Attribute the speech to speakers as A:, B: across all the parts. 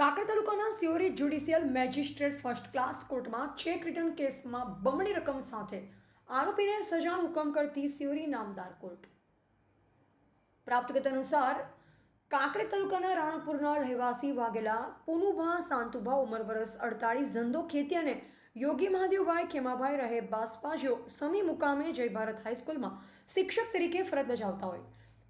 A: કાકડ તાલુકાના Siyori judicial magistrate first class કોર્ટમાં check return કેસમાં બમણી રકમ સાથે આરોપીને સજાનો હુકમ કરતી સિયોરી નામદાર કોર્ટ. પ્રાપ્ત વિગત અનુસાર, કાંકરે તાલુકાના રાણાપુરના રહેવાસી વાઘેલા પુનુભા સાંતુભા ઉંમર વરસ અડતાળીસ ધંધો ખેતી અને યોગી મહાદેવભાઈ ખેમાભાઈ રહે બાસપાજો સમી મુકામે જય ભારત હાઈસ્કૂલમાં શિક્ષક તરીકે ફરજ બજાવતા હોય.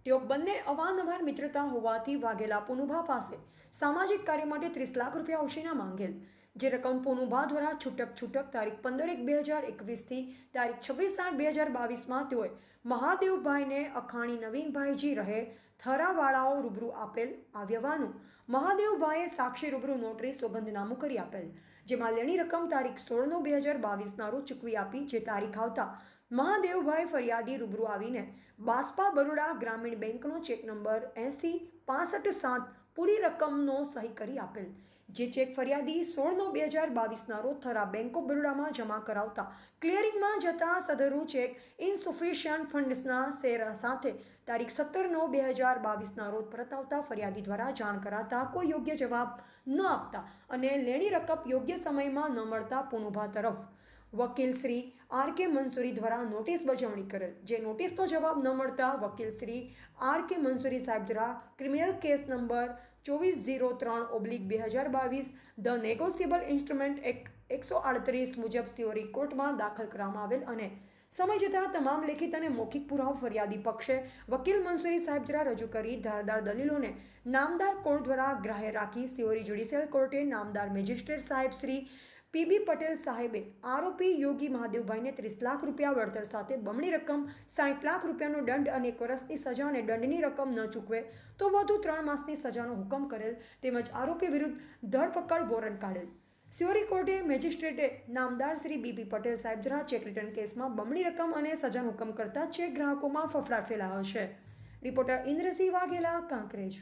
A: તેઓ બંને અવારનવાર મિત્રતા હોવાથી વાઘેલા પુનુભા પાસે સામાજિક કાર્ય માટે ત્રીસ લાખ રૂપિયા ઉછીના માંગેલ, જે રકમ પુનુભા દ્વારા છૂટક છૂટક તારીખ પંદર એક બે હજાર એકવીસથી તારીખ છવ્વીસ આઠ બે હજાર બાવીસમાં તેઓએ મહાદેવભાઈને અખાણી નવીનભાઈજી રહે થરાવાળાઓ રૂબરૂ આપેલ આવ્યવાનું. મહાદેવભાઈએ સાક્ષી રૂબરૂ નોટરી સોગંદનામું કરી આપેલ, જેમાં લેણી રકમ તારીખ સોળનો બે હજાર બાવીસના રોજ ચૂકવી આપી જે તારીખ આવતા મહાદેવભાઈ ફરિયાદી રૂબરૂ આવીને બાસ્પા બરોડા ગ્રામીણ બેંકનો ચેક નંબર એંસી પાસઠ સાત પૂરી રકમનો સહી કરી આપેલ. જે ચેક ફરિયાદી સોળ નવ બે હજાર બાવીસના રોજ થરા બેંક ઓફ બરોડામાં જમા કરાવતા ક્લિયરિંગમાં જતા સદરુ ચેક ઇનસુફિશિયન્ટ ફંડ્સના સેરા સાથે તારીખ સત્તર નવ બે હજાર બાવીસના રોજ પરતાવતા ફરિયાદી દ્વારા જાણ કરાતા કોઈ યોગ્ય જવાબ ન આપતા અને લેણી રકમ યોગ્ય સમયમાં ન મળતા પુનુભા તરફ વકીલ શ્રી આર કે મંસૂરી દ્વારા નોટિસ બજાવણી કરેલ. જે નોટિસનો જવાબ ન મળતા વકીલ શ્રી આર કે મંસૂરી સાહેબ દ્વારા ક્રિમિનલ કેસ નંબર ચોવીસ ઝીરો ત્રણ ઓબ્લિક બે હજાર બાવીસ ધ નેગોશિયેબલ ઇન્સ્ટ્રુમેન્ટ એક્ટ એકસો આડત્રીસ મુજબ સિયોરી કોર્ટમાં દાખલ કરવામાં આવેલ અને સમય જતાં તમામ લેખિત અને મૌખિક પુરાવા ફરિયાદી પક્ષે વકીલ મંસૂરી સાહેબ દ્વારા રજૂ કરી ધારદાર દલીલોને નામદાર કોર્ટ દ્વારા ગ્રાહ્ય રાખી સિયોરી જ્યુડિશિયલ કોર્ટે નામદાર મેજિસ્ટ્રેટ સાહેબ શ્રી પીબી પટેલ સાહેબે આરોપી યોગી મહાદેવભાઈને ત્રીસ લાખ રૂપિયા વળતર સાથે બમણી રકમ સાઠ લાખ રૂપિયાનો દંડ અને એક વર્ષની સજા અને દંડની રકમ ન ચૂકવે, તો વધુ ત્રણ માસની સજાનો હુકમ કરેલ તેમજ આરોપી વિરુદ્ધ ધરપકડ વોરંટ કાઢેલ. સિયોરી કોર્ટે મેજિસ્ટ્રેટે નામદાર શ્રી બીપી પટેલ સાહેબ દ્વારા ચેક રિટર્ન કેસમાં બમણી રકમ અને સજાનો હુકમ કરતા ચેક ગ્રાહકોમાં ફફડાટ ફેલાયો છે. રિપોર્ટર ઇન્દ્રસિંહ વાઘેલા, કાંકરેજ.